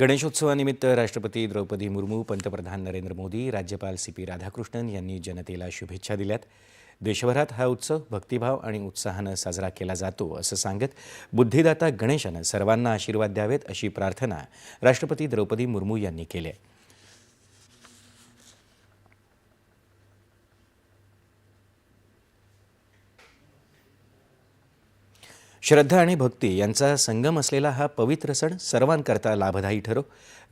गणेशोत्सवानिमित्त राष्ट्रपती द्रौपदी मुर्मू पंतप्रधान नरेंद्र मोदी राज्यपाल सी पी राधाकृष्णन यांनी जनतेला शुभेच्छा दिल्यात. देशभरात हा उत्सव भक्तिभाव आणि उत्साहानं साजरा केला जातो असं सांगत बुद्धिदाता गणेशानं सर्वांना आशीर्वाद द्यावेत अशी प्रार्थना राष्ट्रपती द्रौपदी मुर्मू यांनी केली आहे. श्रद्धा आणि भक्ती यांचा संगम असलेला हा पवित्र सण सर्वांकरता लाभदायी ठरो.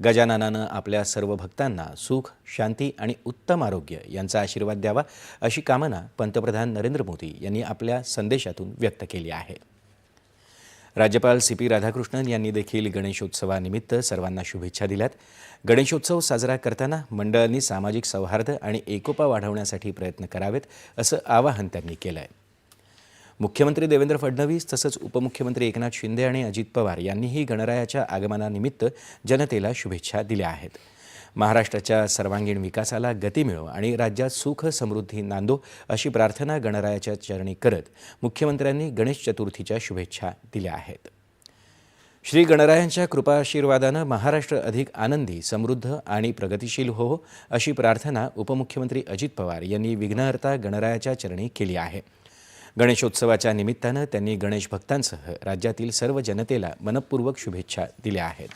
गजाननानं आपल्या सर्व भक्तांना सुख शांती आणि उत्तम आरोग्य यांचा आशीर्वाद द्यावा अशी कामना पंतप्रधान नरेंद्र मोदी यांनी आपल्या संदेशातून व्यक्त केली आहे. राज्यपाल सी पी राधाकृष्णन यांनी देखील गणेशोत्सवानिमित्त सर्वांना शुभेच्छा दिल्यात. गणेशोत्सव साजरा करताना मंडळांनी सामाजिक सौहार्द आणि एकोपा वाढवण्यासाठी प्रयत्न करावेत असं आवाहन त्यांनी केलं आहे मुख्यमंत्री देवेंद्र फडणवीस तसंच उपमुख्यमंत्री एकनाथ शिंदे आणि अजित पवार यांनीही गणरायाच्या आगमनानिमित्त जनतेला शुभेच्छा दिल्या आहेत. महाराष्ट्राच्या सर्वांगीण विकासाला गती मिळो आणि राज्यात सुख समृद्धी नांदो अशी प्रार्थना गणरायाच्या चरणी करत मुख्यमंत्र्यांनी गणेश चतुर्थीच्या शुभेच्छा दिल्या आहेत. श्री गणरायांच्या कृपाशीर्वादानं महाराष्ट्र अधिक आनंदी समृद्ध आणि प्रगतिशील हो, हो अशी प्रार्थना उपमुख्यमंत्री अजित पवार यांनी विघ्नहर्ता गणरायाच्या चरणी केली आहे. गणेशोत्सवाच्या निमित्तानं त्यांनी गणेश भक्तांसह राज्यातील सर्व जनतेला मनपूर्वक शुभेच्छा दिल्या आहेत.